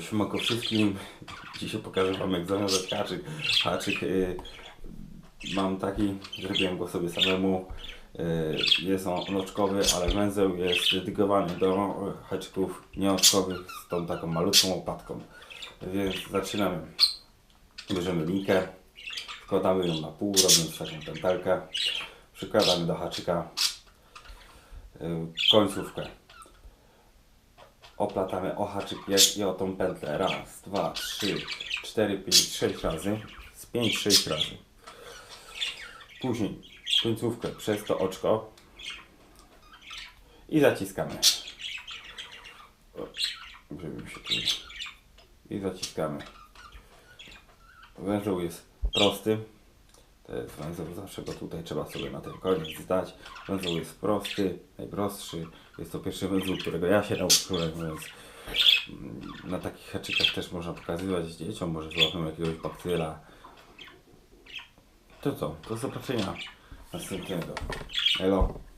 Siemanko wszystkim. Dzisiaj pokażę Wam jak zawiązać haczyk. Haczyk y, mam taki, zrobiłem go sobie samemu. Y, jest on oczkowy, ale węzeł jest dedykowany do haczyków nieoczkowych z tą taką malutką łopatką. Więc zaczynamy. Bierzemy linkę, wkładamy ją na pół, robiąc taką pętelkę. Przykładamy do haczyka y, końcówkę oplatamy o haczykiek i o tą pętlę. Raz, dwa, trzy, cztery, pięć, sześć razy. Z pięć, sześć razy. Później końcówkę przez to oczko i zaciskamy. Żeby się tu... I zaciskamy. Węzeł jest prosty. Węzeł, zawsze go tutaj trzeba sobie na ten koniec zdać. Węzeł jest prosty, najprostszy. Jest to pierwszy węzeł, którego ja się nauczyłem, więc mm, na takich haczykach też można pokazywać dzieciom, może złapią jakiegoś baktyla. To co? Do zobaczenia następnego. Hello.